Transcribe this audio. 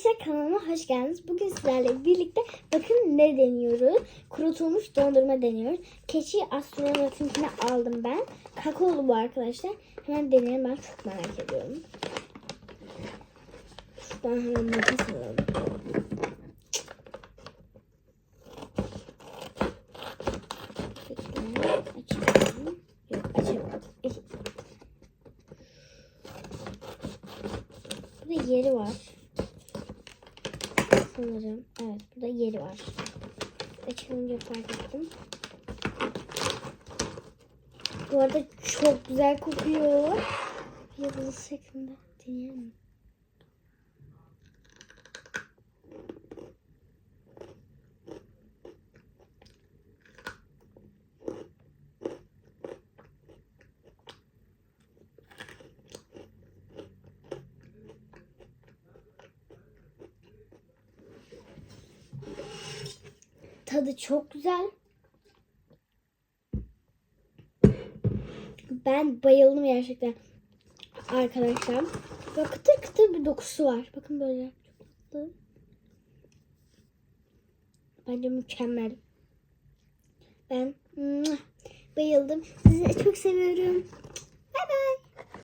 Arkadaşlar kanalıma hoş geldiniz. Bugün sizlerle birlikte bakın ne deniyoruz. Kurutulmuş dondurma deniyoruz. Keçi astronot'inkini aldım ben. Kakaolu bu arkadaşlar. Hemen deneyelim ben çok merak ediyorum. Şuradan hemen makas alalım. Yeri var. Sanırım. Evet burada yeri var. Açılınca fark ettim. Bu arada çok güzel kokuyor. Yıldız şeklinde. Deneyelim. Tadı çok güzel. Ben bayıldım gerçekten. Arkadaşlar. Böyle kıtır kıtır bir dokusu var. Bakın böyle. Bence mükemmel. Ben bayıldım. Sizi çok seviyorum. Bay bay.